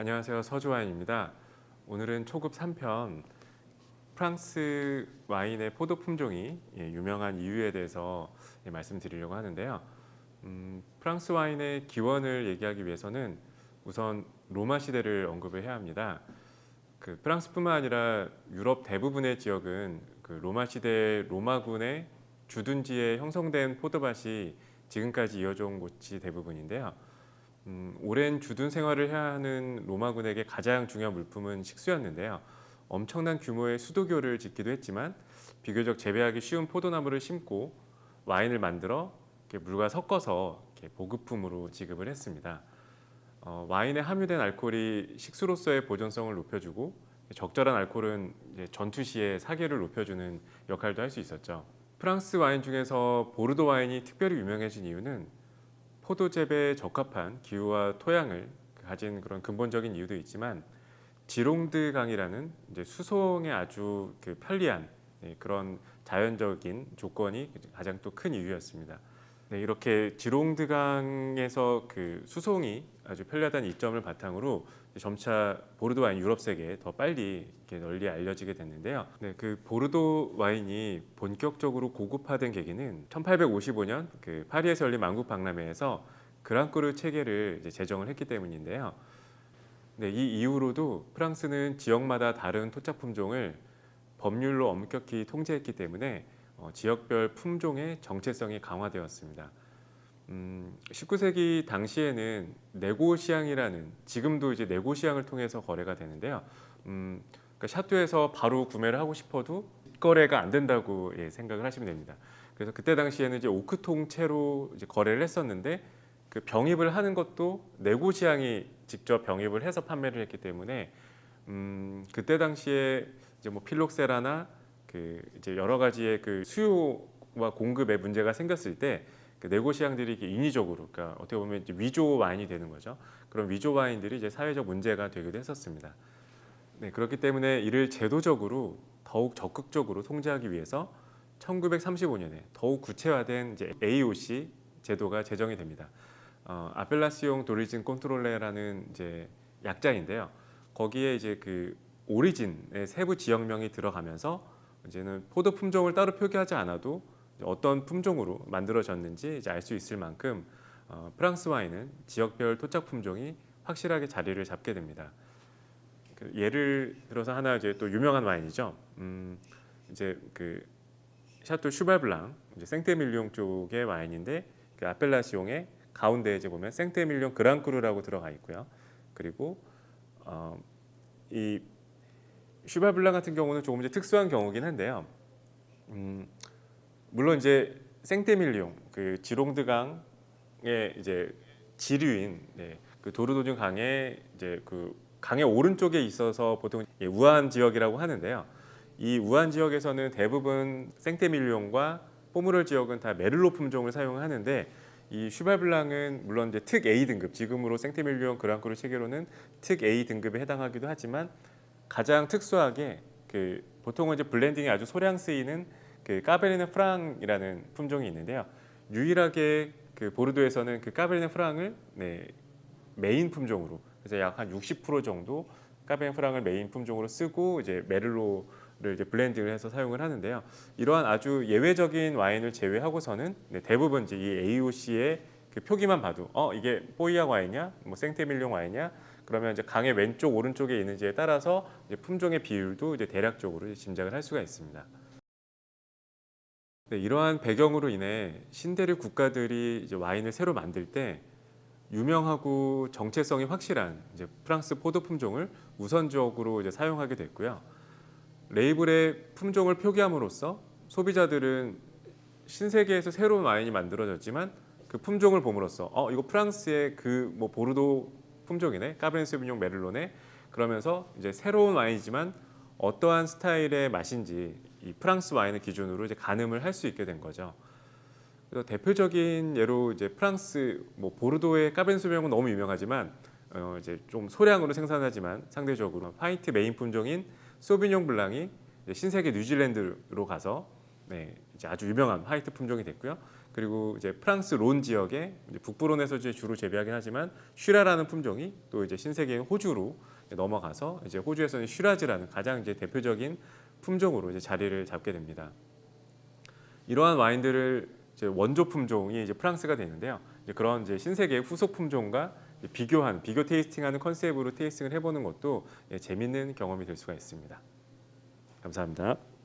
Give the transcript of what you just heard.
안녕하세요. 서주와인입니다. 오늘은 초급 3편 프랑스 와인의 포도 품종이 예, 유명한 이유에 대해서 예, 말씀드리려고 하는데요. 음, 프랑스 와인의 기원을 얘기하기 위해서는 우선 로마 시대를 언급을 해야 합니다. 그 프랑스뿐만 아니라 유럽 대부분의 지역은 그 로마 시대 로마군의 주둔지에 형성된 포도밭이 지금까지 이어져 온 곳이 대부분인데요. 음, 오랜 주둔 생활을 해야 하는 로마군에게 가장 중요한 물품은 식수였는데요. 엄청난 규모의 수도교를 짓기도 했지만 비교적 재배하기 쉬운 포도나무를 심고 와인을 만들어 물과 섞어서 보급품으로 지급을 했습니다. 어, 와인에 함유된 알코올이 식수로서의 보존성을 높여주고 적절한 알코올은 전투 시에 사계를 높여주는 역할도 할 수 있었죠. 프랑스 와인 중에서 보르도 와인이 특별히 유명해진 이유는 포도 재배에 적합한 기후와 토양을 가진 그런 근본적인 이유도 있지만 지롱드 강이라는 이제 수송에 아주 그 편리한 네, 그런 자연적인 조건이 가장 또 큰 이유였습니다. 네, 이렇게 지롱드 강에서 그 수송이 아주 편리하다는 이점을 바탕으로 점차 보르도 와인 유럽 세계에 더 빨리 널리 알려지게 됐는데요. 네, 그 보르도 와인이 본격적으로 고급화된 계기는 1855년 그 파리에서 열린 만국 박람회에서 그랑크르 체계를 제정을 했기 때문인데요. 네, 이 이후로도 프랑스는 지역마다 다른 토착 품종을 법률로 엄격히 통제했기 때문에 어, 지역별 품종의 정체성이 강화되었습니다. 음, 19세기 당시에는 네고시앙이라는 지금도 이제 네고시앙을 통해서 거래가 되는데요. 음, 그러니까 샤토에서 바로 구매를 하고 싶어도 거래가 안 된다고 예, 생각을 하시면 됩니다. 그래서 그때 당시에는 이제 오크통채로 이제 거래를 했었는데 그 병입을 하는 것도 네고시앙이 직접 병입을 해서 판매를 했기 때문에 음, 그때 당시에 이제 뭐 필록세라나 그 이제 여러 가지의 그 수요 와 공급에 문제가 생겼을 때그 네고시앙들이 이렇게 인위적으로 그러니까 어떻게 보면 위조 와인이 되는 거죠. 그런 위조 와인들이 이제 사회적 문제가 되기도 했었습니다. 네, 그렇기 때문에 이를 제도적으로 더욱 적극적으로 통제하기 위해서 1935년에 더욱 구체화된 이제 AOC 제도가 제정이 됩니다. 어, 아펠라시옹 도리진 컨트롤레라는 이제 약자인데요. 거기에 이제 그 오리진의 세부 지역명이 들어가면서 이제는 포도 품종을 따로 표기하지 않아도 어떤 품종으로 만들어졌는지 알 수 있을 만큼 어, 프랑스 와인은 지역별 토착 품종이 확실하게 자리를 잡게 됩니다. 그 예를 들어서 하나 이제 또 유명한 와인이죠. 음, 이제 그 샤토 슈발블랑 이제 생테밀리옹 쪽의 와인인데 그 아펠라시옹의 가운데 이제 보면 생테밀리옹 그랑크루라고 들어가 있고요. 그리고 어, 이 슈발블랑 같은 경우는 조금 이제 특수한 경우긴 한데요. 음, 물론 이제 생테밀리옹 그 지롱드강의 이제 지류인 네, 그 도르도준 강의 이제 그 강의 오른쪽에 있어서 보통 예, 우한 지역이라고 하는데요. 이 우한 지역에서는 대부분 생테밀리옹과 포무럴 지역은 다 메를로 품종을 사용하는데 이 슈발블랑은 물론 이제 특 A 등급 지금으로 생테밀리옹 그랑크루 체계로는 특 A 등급에 해당하기도 하지만 가장 특수하게 그 보통은 이제 블렌딩이 아주 소량 쓰이는 그 까베르네 프랑이라는 품종이 있는데요. 유일하게 그 보르도에서는 그 까베르네 프랑을 네, 메인 품종으로 그래서 약 한 60% 정도 까베르네 프랑을 메인 품종으로 쓰고 이제 메를로를 이제 블렌딩을 해서 사용을 하는데요. 이러한 아주 예외적인 와인을 제외하고서는 네, 대부분 이제 이 AOC의 그 표기만 봐도 어 이게 뽀이약 와인이냐, 뭐 생테밀룡 와인이냐, 그러면 이제 강의 왼쪽 오른쪽에 있는지에 따라서 이제 품종의 비율도 이제 대략적으로 이제 짐작을 할 수가 있습니다. 네, 이러한 배경으로 인해 신대륙 국가들이 이제 와인을 새로 만들 때 유명하고 정체성이 확실한 이제 프랑스 포도 품종을 우선적으로 이제 사용하게 됐고요. 레이블에 품종을 표기함으로써 소비자들은 신세계에서 새로운 와인이 만들어졌지만 그 품종을 봄으로써 어 이거 프랑스의 그 뭐 보르도 품종이네 까베르네 소비뇽 메를로네 그러면서 이제 새로운 와인이지만 어떠한 스타일의 맛인지 이 프랑스 와인을 기준으로 이제 가늠을 할 수 있게 된 거죠. 그래서 대표적인 예로 이제 프랑스 뭐 보르도의 소비뇽은 너무 유명하지만 어 이제 좀 소량으로 생산하지만 상대적으로 화이트 메인 품종인 소비뇽 블랑이 신세계 뉴질랜드로 가서 네, 이제 아주 유명한 화이트 품종이 됐고요. 그리고 이제 프랑스 론 이제 북부론에서 이제 주로 재배하긴 하지만 슈라라는 품종이 또 이제 신세계인 호주로 넘어가서 이제 호주에서는 슈라즈라는 가장 이제 대표적인 품종으로 이제 자리를 잡게 됩니다. 이러한 와인들을 이제 원조 품종이 이제 프랑스가 되는데요. 이제 그런 이제 신세계의 후속 품종과 비교한 비교 테이스팅하는 컨셉으로 테이스팅을 해보는 것도 예, 재밌는 경험이 될 수가 있습니다. 감사합니다.